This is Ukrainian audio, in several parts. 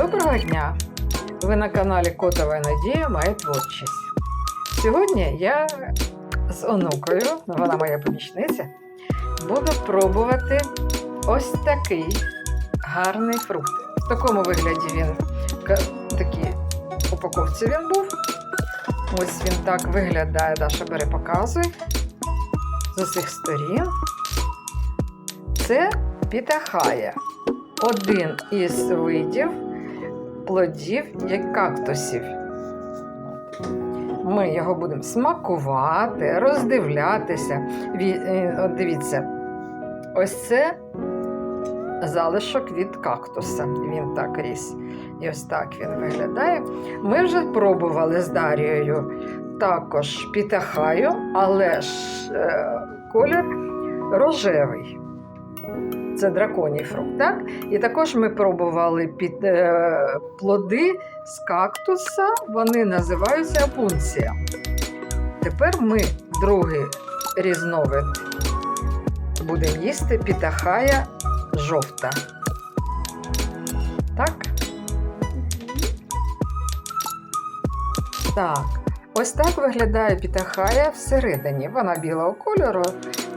Доброго дня! Ви на каналі Котова Надія Моя творчість. Сьогодні я з онукою, вона моя помічниця, буду пробувати ось такий гарний фрукт. В такому вигляді він в упаковці він був. Ось він так виглядає, Даша бери показуй з усіх сторін. Це пітахая. Один із видів плодів як кактусів. Ми його будемо смакувати, роздивлятися. Е, От дивіться, ось це залишок від кактуса. Він так ріс. І ось так він виглядає. Ми вже пробували з Дарією також пітахаю, але ж е, колір рожевий. Це драконій фрукт, так? І також ми пробували під, е, плоди з кактуса, вони називаються апунція. Тепер ми другий різновид будемо їсти пітахая жовта. Так? Так. Ось так виглядає пітахая всередині. Вона білого кольору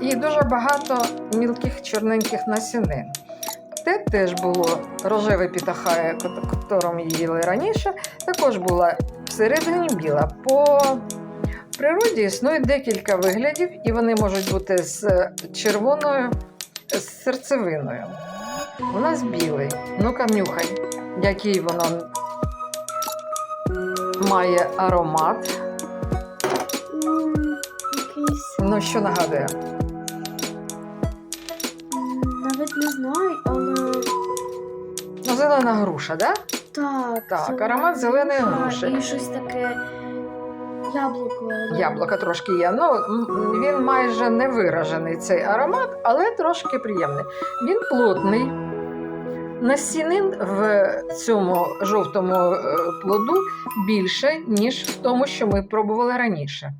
і дуже багато мілких чорненьких насінин. Те теж було рожеве пітахая, яким їли раніше, також була всередині біла. По природі існує декілька виглядів, і вони можуть бути з червоною з серцевиною. У нас білий. Ну-ка, нюхай, який воно має аромат. Ну, що нагадує? навіть не знаю, але Ну, зелена груша. Да? так. Так, зелена аромат зеленої груша груші. І щось таке яблуко. ну, Яблука трошки є. Ну, він майже не виражений цей аромат, але трошки приємний. Він плотний. Насінин в цьому жовтому е, плоду більше, ніж в тому, що ми пробували раніше.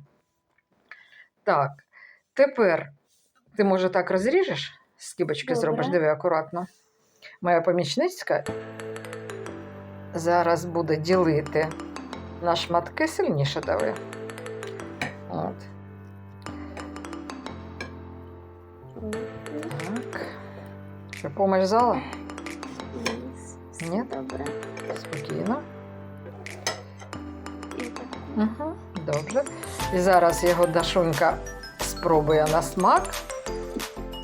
Так, тепер ти, може, так розріжеш? Скибочки Добре. зробиш, диви акуратно. Моя помічницька зараз буде ділити на шматки сильніше дави. От. Так. Що, помощь зала? Ні? Добре. Спокійно. Угу. Добре. І зараз його Дашунька спробує на смак.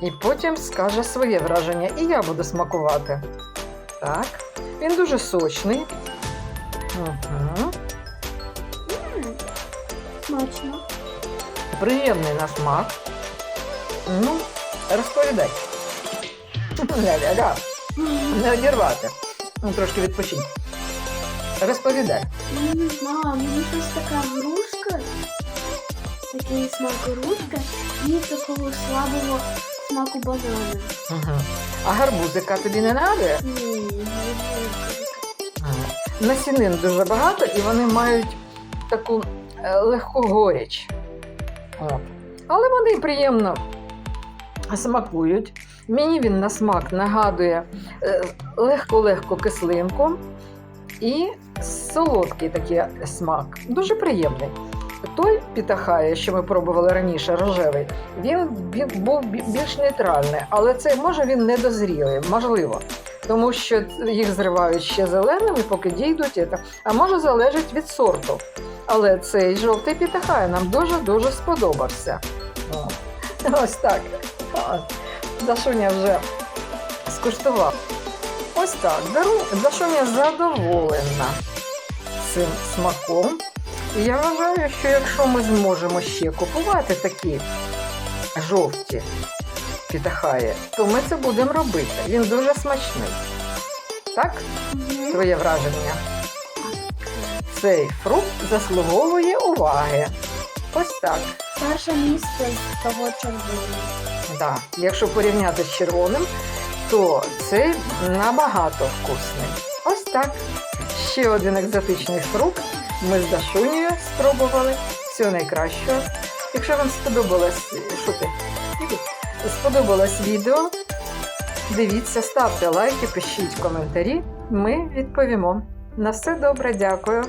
І потім скаже своє враження. І я буду смакувати. Так. Він дуже сочний. Угу. М, Смачно. Приємний на смак. Ну, розповідай. Ля-ля-ля. Не одірвати. Ну, трошки відпочинь. Розповідай. Ну, не знаю, мені щось така грушка, Такий смак грушка і такого слабого смаку банана. Угу. А гарбузика тобі не нагадує? Ні. Ага. Насінин дуже багато і вони мають таку е, легку горіч. От. Але вони приємно смакують. Мені він на смак нагадує е, легко-легко кислинку і солодкий такий смак. Дуже приємний. Той пітахає, що ми пробували раніше, рожевий, він, був більш нейтральний, але це може він недозрілий, можливо. Тому що їх зривають ще зеленими, поки дійдуть. А може залежить від сорту. Але цей жовтий пітахай нам дуже-дуже сподобався. Ось так. Дашуня вже скуштував. Ось так. Дашуня задоволена цим смаком. І я вважаю, що якщо ми зможемо ще купувати такі жовті пітахаї, то ми це будемо робити. Він дуже смачний. Так? Твоє враження? Цей фрукт заслуговує уваги. Ось так. Перше місце з того червоного. Да. Якщо порівняти з червоним, то цей набагато вкусний. Ось так. Ще один екзотичний фрукт. Ми з Дашунею спробували. Всього найкращого. Якщо вам сподобалось, що ти? Сподобалось відео, дивіться, ставте лайки, пишіть коментарі. ми відповімо. На все добре, дякую.